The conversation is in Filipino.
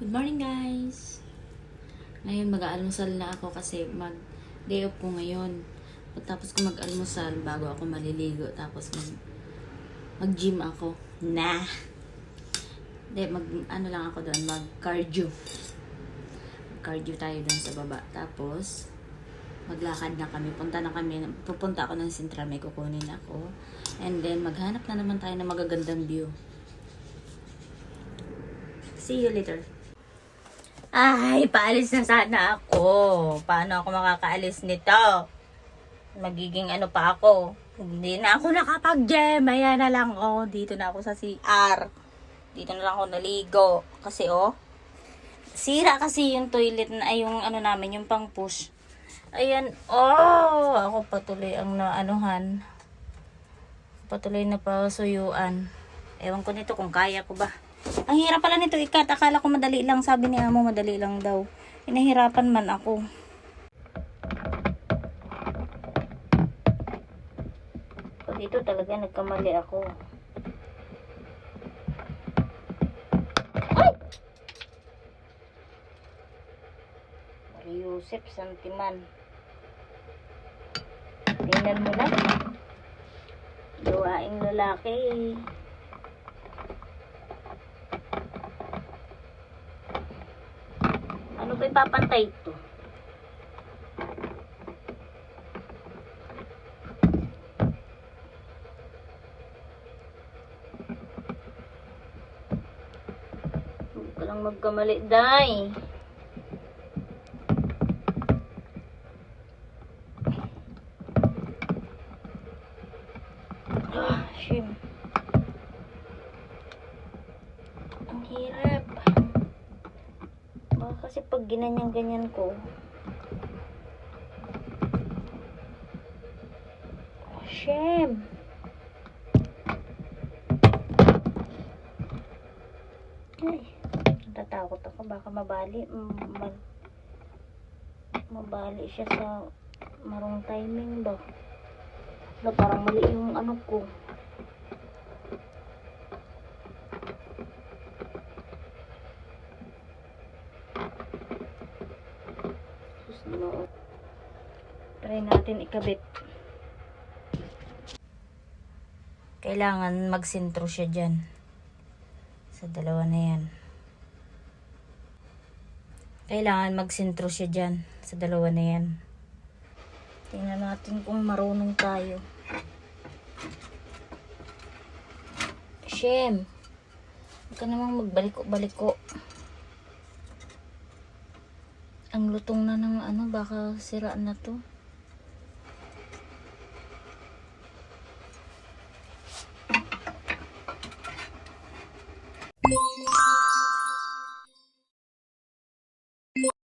Good morning guys! Ngayon mag-aalmusal na ako kasi mag day off ko ngayon. Pagkatapos ko mag-almusal bago ako maliligo tapos mag mag gym ako. Na! Hindi, mag ano lang ako doon, mag cardio. Cardio tayo doon sa baba. Tapos maglakad na kami. Punta na kami. Pupunta ako ng Sintra. May kukunin ako. And then maghanap na naman tayo ng magagandang view. See you later. Ay, paalis na sana ako. Paano ako makakaalis nito? Magiging ano pa ako. Hindi na ako nakapag-gym. Ayan na lang oh. Dito na ako sa CR. Dito na lang ako naligo. Kasi oh, sira kasi yung toilet na yung ano namin, yung pang push. Ayan, oh, ako patuloy ang naanuhan. Patuloy na pasuyuan. Ewan ko nito kung kaya ko ba. Ang hirap pala nito, ikat. Akala ko madali lang. Sabi ni amo, madali lang daw. Inahirapan man ako. Dito talaga nagkamali ako. Ay! Yusef Santiman. Tingnan mo na. Gawaing lalaki. Ba ipapantay ito? Huwag ka lang magkamali, Day. Ah, shim. Ang hirap. Kasi pag ginanyan-ganyan ko. Oh, shame. Ay, natatakot ako. Baka mabali. Mag, mabali siya sa marong timing ba. Wala, parang mali yung ano ko. Sus, no. Try natin ikabit. Kailangan magsintro siya dyan. Sa dalawa na yan. Kailangan magsintro siya dyan. Sa dalawa na yan. Tingnan natin kung marunong tayo. Shem. Huwag ka namang magbaliko-baliko. Ang lutong na ng ano, baka sira na to.